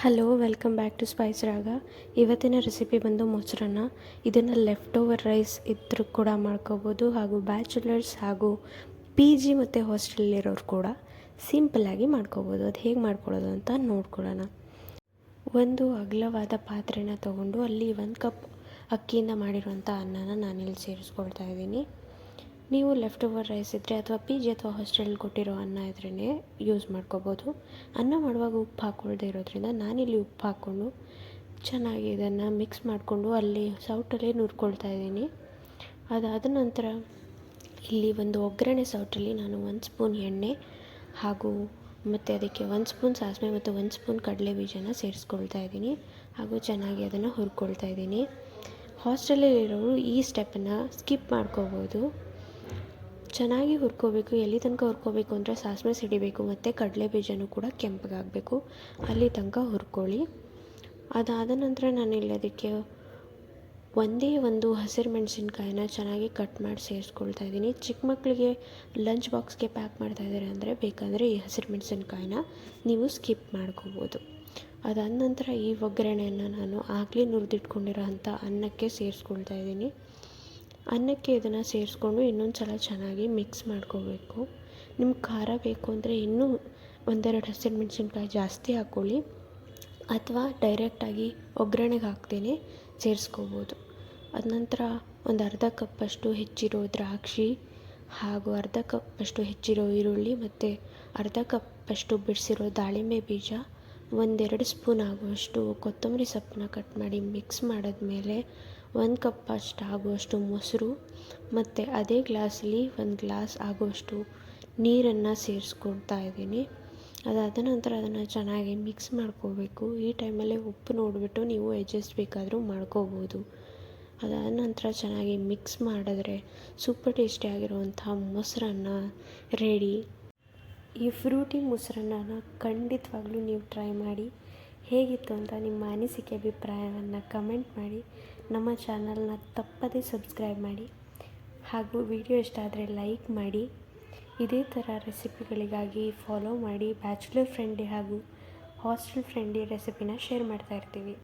Hello, welcome back to Spice Raga. ಇವತ್ತಿನ recipe ಬಂದು ಮೊಸರನ್ನ. ಇದನ್ನು ಲೆಫ್ಟ್ ಓವರ್ ರೈಸ್ ಇದ್ದರೂ ಕೂಡ ಮಾಡ್ಕೋಬೋದು ಹಾಗೂ ಬ್ಯಾಚುಲರ್ಸ್ ಹಾಗೂ ಪಿ ಜಿ ಮತ್ತು ಹಾಸ್ಟೆಲಲ್ಲಿರೋರು ಕೂಡ ಸಿಂಪಲ್ಲಾಗಿ ಮಾಡ್ಕೋಬೋದು. ಅದು ಹೇಗೆ ಮಾಡ್ಕೊಳ್ಳೋದು ಅಂತ ನೋಡ್ಕೊಳ್ಳೋಣ. ಒಂದು ಅಗಲವಾದ ಪಾತ್ರೆನ ತೊಗೊಂಡು ಅಲ್ಲಿ ಒಂದು ಕಪ್ ಅಕ್ಕಿಯಿಂದ ಮಾಡಿರುವಂಥ ಅನ್ನನ ನಾನಿಲ್ಲಿ ಸೇರಿಸ್ಕೊಳ್ತಾ ಇದ್ದೀನಿ. ನೀವು ಲೆಫ್ಟ್ ಓವರ್ ರೈಸ್ ಇದ್ದರೆ ಅಥವಾ ಪಿ ಜಿ ಅಥವಾ ಹಾಸ್ಟೆಲ್ ಕೊಟ್ಟಿರೋ ಅನ್ನ ಇದ್ರೇ ಯೂಸ್ ಮಾಡ್ಕೋಬೋದು. ಅನ್ನ ಮಾಡುವಾಗ ಉಪ್ಪು ಹಾಕ್ಕೊಳ್ದೇ ಇರೋದ್ರಿಂದ ನಾನಿಲ್ಲಿ ಉಪ್ಪು ಹಾಕ್ಕೊಂಡು ಚೆನ್ನಾಗಿ ಇದನ್ನು ಮಿಕ್ಸ್ ಮಾಡಿಕೊಂಡು ಅಲ್ಲಿ ಸೌಟಲ್ಲಿ ನುರ್ಕೊಳ್ತಾ ಇದ್ದೀನಿ. ಅದಾದ ನಂತರ ಇಲ್ಲಿ ಒಂದು ಒಗ್ಗರಣೆ ಸೌಟಲ್ಲಿ ನಾನು ಒಂದು ಸ್ಪೂನ್ ಎಣ್ಣೆ ಹಾಗೂ ಮತ್ತು ಅದಕ್ಕೆ ಒಂದು ಸ್ಪೂನ್ ಸಾಸಿವೆ ಮತ್ತು ಒಂದು ಸ್ಪೂನ್ ಕಡಲೆ ಬೀಜನ ಸೇರಿಸ್ಕೊಳ್ತಾ ಇದ್ದೀನಿ ಹಾಗೂ ಚೆನ್ನಾಗಿ ಅದನ್ನು ಹುರ್ಕೊಳ್ತಾ ಇದ್ದೀನಿ. ಹಾಸ್ಟೆಲಲ್ಲಿರೋರು ಈ ಸ್ಟೆಪ್ಪನ್ನು ಸ್ಕಿಪ್ ಮಾಡ್ಕೋಬೋದು. ಚೆನ್ನಾಗಿ ಹುರ್ಕೋಬೇಕು, ಎಲ್ಲಿ ತನಕ ಹುರ್ಕೋಬೇಕು ಅಂದರೆ ಸಾಸಿವೆ ಸಿಡಿಬೇಕು ಮತ್ತು ಕಡಲೆ ಬೀಜನೂ ಕೂಡ ಕೆಂಪಗಾಗಬೇಕು. ಅಲ್ಲಿ ತನಕ ಹುರ್ಕೊಳ್ಳಿ. ಅದಾದ ನಂತರ ನಾನಿಲ್ಲಿ ಅದಕ್ಕೆ ಒಂದೇ ಒಂದು ಹಸಿರು ಮೆಣಸಿನ್ಕಾಯಿನ ಚೆನ್ನಾಗಿ ಕಟ್ ಮಾಡಿ ಸೇರಿಸ್ಕೊಳ್ತಾ ಇದ್ದೀನಿ. ಚಿಕ್ಕ ಮಕ್ಕಳಿಗೆ ಲಂಚ್ ಬಾಕ್ಸ್ಗೆ ಪ್ಯಾಕ್ ಮಾಡ್ತಾ ಇದ್ದಾರೆ ಅಂದರೆ ಬೇಕಂದರೆ ಈ ಹಸಿರು ಮೆಣಸಿನ್ಕಾಯಿನ ನೀವು ಸ್ಕಿಪ್ ಮಾಡ್ಕೋಬೋದು. ಅದಾದ ನಂತರ ಈ ಒಗ್ಗರಣೆಯನ್ನು ನಾನು ಆಗಲೇ ನುರಿದಿಟ್ಕೊಂಡಿರೋ ಅಂಥ ಅನ್ನಕ್ಕೆ ಸೇರಿಸ್ಕೊಳ್ತಾ ಇದ್ದೀನಿ. ಅನ್ನಕ್ಕೆ ಇದನ್ನು ಸೇರಿಸ್ಕೊಂಡು ಇನ್ನೊಂದು ಸಲ ಚೆನ್ನಾಗಿ ಮಿಕ್ಸ್ ಮಾಡ್ಕೋಬೇಕು. ನಿಮ್ಗೆ ಖಾರ ಬೇಕು ಅಂದರೆ ಇನ್ನೂ ಒಂದೆರಡು ಹಸಿರು ಮೆಣಸಿನ್ಕಾಯಿ ಜಾಸ್ತಿ ಹಾಕ್ಕೊಳ್ಳಿ ಅಥವಾ ಡೈರೆಕ್ಟಾಗಿ ಒಗ್ಗರಣೆಗೆ ಹಾಕ್ದೇ ಸೇರಿಸ್ಕೋಬೋದು. ಅದ ನಂತರ ಒಂದು ಅರ್ಧ ಕಪ್ಪಷ್ಟು ಹೆಚ್ಚಿರೋ ದ್ರಾಕ್ಷಿ ಹಾಗೂ ಅರ್ಧ ಕಪ್ಪಷ್ಟು ಹೆಚ್ಚಿರೋ ಈರುಳ್ಳಿ ಮತ್ತು ಅರ್ಧ ಕಪ್ಪಷ್ಟು ಬಿಡಿಸಿರೋ ದಾಳಿಂಬೆ ಬೀಜ ಒಂದೆರಡು ಸ್ಪೂನ್ ಆಗುವಷ್ಟು ಕೊತ್ತಂಬರಿ ಸೊಪ್ಪನ್ನ ಕಟ್ ಮಾಡಿ ಮಿಕ್ಸ್ ಮಾಡಿದ್ಮೇಲೆ ಒಂದು ಕಪ್ ಅಷ್ಟು ಆಗುವಷ್ಟು ಮೊಸರು, ಮತ್ತು ಅದೇ ಗ್ಲಾಸಲ್ಲಿ ಒಂದು ಗ್ಲಾಸ್ ಆಗುವಷ್ಟು ನೀರನ್ನು ಸೇರಿಸ್ಕೊಡ್ತಾ ಇದ್ದೀನಿ. ಅದಾದ ನಂತರ ಅದನ್ನು ಚೆನ್ನಾಗಿ ಮಿಕ್ಸ್ ಮಾಡ್ಕೋಬೇಕು. ಈ ಟೈಮಲ್ಲೇ ಉಪ್ಪು ನೋಡಿಬಿಟ್ಟು ನೀವು ಅಡ್ಜಸ್ಟ್ ಬೇಕಾದರೂ ಮಾಡ್ಕೋಬೋದು. ಅದಾದ ನಂತರ ಚೆನ್ನಾಗಿ ಮಿಕ್ಸ್ ಮಾಡಿದ್ರೆ ಸೂಪರ್ ಟೇಸ್ಟಿಯಾಗಿರುವಂಥ ಮೊಸರನ್ನ ರೆಡಿ ಈ ಫ್ರೂಟಿ ಮೊಸರನ್ನ ಖಂಡಿತವಾಗ್ಲೂ ನೀವು ಟ್ರೈ ಮಾಡಿ. ಹೇಗಿತ್ತು ಅಂತ ನಿಮ್ಮ ಅನಿಸಿಕೆ ಅಭಿಪ್ರಾಯವನ್ನು ಕಮೆಂಟ್ ಮಾಡಿ. ನಮ್ಮ ಚಾನಲ್ನ ತಪ್ಪದೇ ಸಬ್ಸ್ಕ್ರೈಬ್ ಮಾಡಿ. ಹಾಗೂ ವಿಡಿಯೋ ಇಷ್ಟ ಆದರೆ ಲೈಕ್ ಮಾಡಿ. ಇದೇ ಥರ ರೆಸಿಪಿಗಳಿಗಾಗಿ ಫಾಲೋ ಮಾಡಿ. ಬ್ಯಾಚುಲರ್ ಫ್ರೆಂಡ್ಲಿ ಹಾಗೂ ಹಾಸ್ಟೆಲ್ ಫ್ರೆಂಡ್ಲಿ ರೆಸಿಪಿನ ಶೇರ್ ಮಾಡ್ತಾ ಇರ್ತೀವಿ.